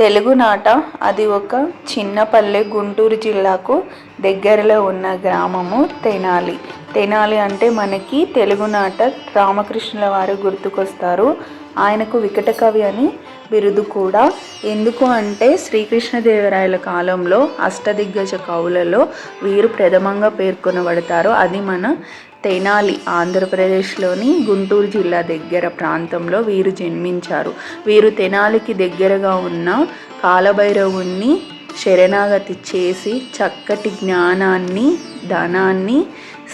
తెలుగునాట అది ఒక చిన్న పల్లె గుంటూరు జిల్లాకు దగ్గరలో ఉన్న గ్రామము తెనాలి. తెనాలి అంటే మనకి తెలుగునాట రామకృష్ణుల వారు గుర్తుకొస్తారు. ఆయనకు వికట కవి అని బిరుదు కూడా. ఎందుకు అంటే శ్రీకృష్ణదేవరాయల కాలంలో అష్టదిగ్గజ కవులలో వీరు ప్రథమంగా పేర్కొనబడతారు. అది మన తెనాలి ఆంధ్రప్రదేశ్లోని గుంటూరు జిల్లా దగ్గర ప్రాంతంలో వీరు జన్మించారు. వీరు తెనాలికి దగ్గరగా ఉన్న కాలభైరవుణ్ణి శరణాగతి చేసి చక్కటి జ్ఞానాన్ని ధనాన్ని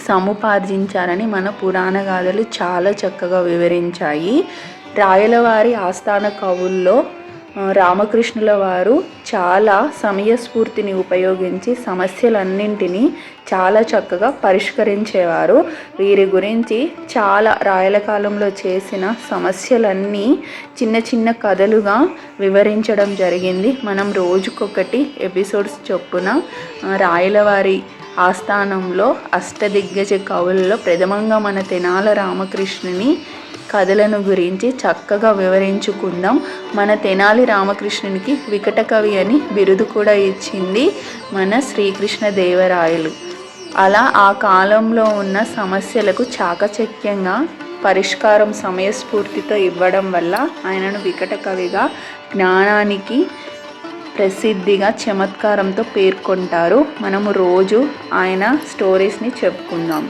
సముపార్జించారని మన పురాణ గాథలు చాలా చక్కగా వివరించాయి. రాయలవారి ఆస్థాన కవుల్లో రామకృష్ణుల వారు చాలా సమయస్ఫూర్తిని ఉపయోగించి సమస్యలన్నింటినీ చాలా చక్కగా పరిష్కరించేవారు. వీరి గురించి చాలా రాయల కాలంలో చేసిన సమస్యలన్నీ చిన్న చిన్న కథలుగా వివరించడం జరిగింది. మనం రోజుకొకటి ఎపిసోడ్స్ చొప్పున రాయలవారి ఆస్థానంలో అష్టదిగ్గజ కవుల్లో ప్రథమంగా మన తెనాల రామకృష్ణుని కథలను గురించి చక్కగా వివరించుకుందాం. మన తెనాలి రామకృష్ణునికి వికట కవి అని బిరుదు కూడా ఇచ్చింది మన శ్రీకృష్ణ దేవరాయలు అలా ఆ కాలంలో ఉన్న సమస్యలకు చాకచక్యంగా పరిష్కారం సమయస్ఫూర్తితో ఇవ్వడం వల్ల ఆయనను వికట కవిగా జ్ఞానానికి ప్రసిద్ధిగా చమత్కారంతో పేర్కొంటారు. మనము రోజు ఆయన స్టోరీస్ని చెప్పుకుందాం.